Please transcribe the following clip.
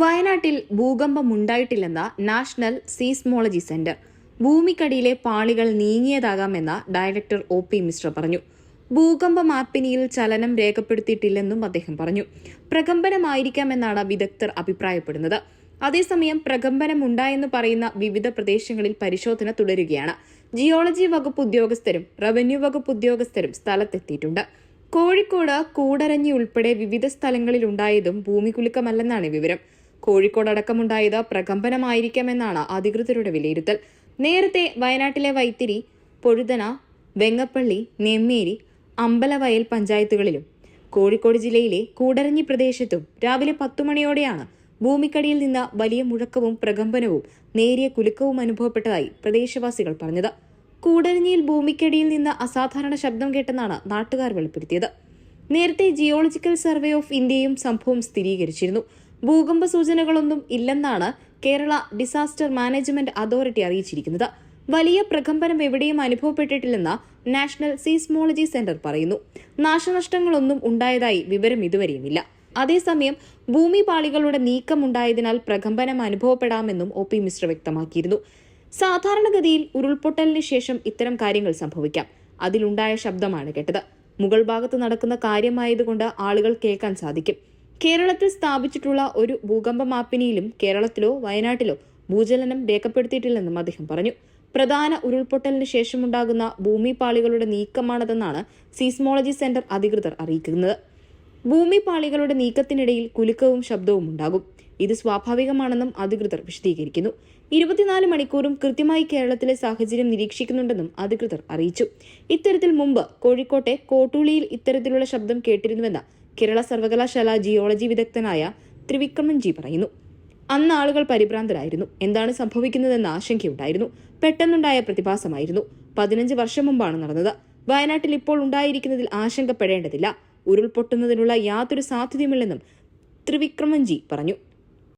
വയനാട്ടിൽ ഭൂകമ്പം ഉണ്ടായിട്ടില്ലെന്ന നാഷണൽ സീസ്മോളജി സെന്റർ. ഭൂമിക്കടിയിലെ പാളികൾ നീങ്ങിയതാകാമെന്ന ഡയറക്ടർ ഒ പി മിശ്ര പറഞ്ഞു. ഭൂകമ്പ മാപ്പിനിയിൽ ചലനം രേഖപ്പെടുത്തിയിട്ടില്ലെന്നും അദ്ദേഹം പറഞ്ഞു. പ്രകമ്പനമായിരിക്കാമെന്നാണ് വിദഗ്ധർ അഭിപ്രായപ്പെടുന്നത്. അതേസമയം പ്രകമ്പനമുണ്ടായെന്ന് പറയുന്ന വിവിധ പ്രദേശങ്ങളിൽ പരിശോധന തുടരുകയാണ്. ജിയോളജി വകുപ്പ് ഉദ്യോഗസ്ഥരും റവന്യൂ വകുപ്പ് ഉദ്യോഗസ്ഥരും സ്ഥലത്തെത്തിയിട്ടുണ്ട്. കോഴിക്കോട് കൂടരഞ്ഞി ഉൾപ്പെടെ വിവിധ സ്ഥലങ്ങളിലുണ്ടായതും ഭൂമികുലുക്കമല്ലെന്നാണ് വിവരം. കോഴിക്കോട് അടക്കമുണ്ടായത് പ്രകമ്പനമായിരിക്കാമെന്നാണ് അധികൃതരുടെ വിലയിരുത്തൽ. നേരത്തെ വയനാട്ടിലെ വൈത്തിരി പൊഴുതന വെങ്ങപ്പള്ളി നെമ്മേരി അമ്പലവയൽ പഞ്ചായത്തുകളിലും കോഴിക്കോട് ജില്ലയിലെ കൂടരഞ്ഞി പ്രദേശത്തും രാവിലെ പത്തു മണിയോടെയാണ് ഭൂമിക്കടിയിൽ നിന്ന് വലിയ മുഴക്കവും പ്രകമ്പനവും നേരിയ കുലുക്കവും അനുഭവപ്പെട്ടതായി പ്രദേശവാസികൾ പറഞ്ഞത്. കൂടരഞ്ഞിയിൽ ഭൂമിക്കടിയിൽ നിന്ന് അസാധാരണ ശബ്ദം കേട്ടെന്നാണ് നാട്ടുകാർ വെളിപ്പെടുത്തിയത്. നേരത്തെ ജിയോളജിക്കൽ സർവേ ഓഫ് ഇന്ത്യയും സംഭവം സ്ഥിരീകരിച്ചിരുന്നു. ഭൂകമ്പ സൂചനകളൊന്നും ഇല്ലെന്നാണ് കേരള ഡിസാസ്റ്റർ മാനേജ്മെന്റ് അതോറിറ്റി അറിയിച്ചിരിക്കുന്നത്. വലിയ പ്രകമ്പനം എവിടെയും അനുഭവപ്പെട്ടിട്ടില്ലെന്ന് നാഷണൽ സീസ്മോളജി സെന്റർ പറയുന്നു. നാശനഷ്ടങ്ങളൊന്നും ഉണ്ടായതായി വിവരം ഇതുവരെയുമില്ല. അതേസമയം ഭൂമി പാളികളുടെ നീക്കമുണ്ടായതിനാൽ പ്രകമ്പനം അനുഭവപ്പെടാമെന്നും ഒ പി മിശ്ര വ്യക്തമാക്കിയിരുന്നു. സാധാരണഗതിയിൽ ഉരുൾപൊട്ടലിന് ശേഷം ഇത്തരം കാര്യങ്ങൾ സംഭവിക്കാം. അതിലുണ്ടായ ശബ്ദമാണ് കേട്ടത്. മുകൾ ഭാഗത്ത് നടക്കുന്ന കാര്യമായതുകൊണ്ട് ആളുകൾ കേൾക്കാൻ സാധിക്കും. കേരളത്തിൽ സ്ഥാപിച്ചിട്ടുള്ള ഒരു ഭൂകമ്പ മാപ്പിനിയിലും കേരളത്തിലോ വയനാട്ടിലോ ഭൂചലനം രേഖപ്പെടുത്തിയിട്ടില്ലെന്നും അദ്ദേഹം പറഞ്ഞു. പ്രധാന ഉരുൾപൊട്ടലിന് ശേഷമുണ്ടാകുന്ന ഭൂമിപാളികളുടെ നീക്കമാണതെന്നാണ് സീസ്മോളജി സെന്റർ അധികൃതർ അറിയിക്കുന്നത്. ഭൂമിപാളികളുടെ നീക്കത്തിനിടയിൽ കുലുക്കവും ശബ്ദവും ഉണ്ടാകും. ഇത് സ്വാഭാവികമാണെന്നും അധികൃതർ വിശദീകരിക്കുന്നു. ഇരുപത്തിനാല് മണിക്കൂറും കൃത്യമായി കേരളത്തിലെ സാഹചര്യം നിരീക്ഷിക്കുന്നുണ്ടെന്നും അധികൃതർ അറിയിച്ചു. ഇത്തരത്തിൽ മുമ്പ് കോഴിക്കോട്ടെ കോട്ടൂളിയിൽ ഇത്തരത്തിലുള്ള ശബ്ദം കേട്ടിരുന്നുവെന്ന് കേരള സർവകലാശാല ജിയോളജി വിദഗ്ധനായ ത്രിവിക്രമൻ ജി പറയുന്നു. അന്ന് ആളുകൾ പരിഭ്രാന്തരായിരുന്നു. എന്താണ് സംഭവിക്കുന്നതെന്ന ആശങ്കയുണ്ടായിരുന്നു. പെട്ടെന്നുണ്ടായ പ്രതിഭാസമായിരുന്നു. പതിനഞ്ച് വർഷം മുമ്പാണ് നടന്നത്. വയനാട്ടിൽ ഇപ്പോൾ ഉണ്ടായിരിക്കുന്നതിൽ ആശങ്കപ്പെടേണ്ടതില്ല. ഉരുൾപൊട്ടുന്നതിനുള്ള യാതൊരു സാധ്യതയുമില്ലെന്നും ത്രിവിക്രമൻജി പറഞ്ഞു.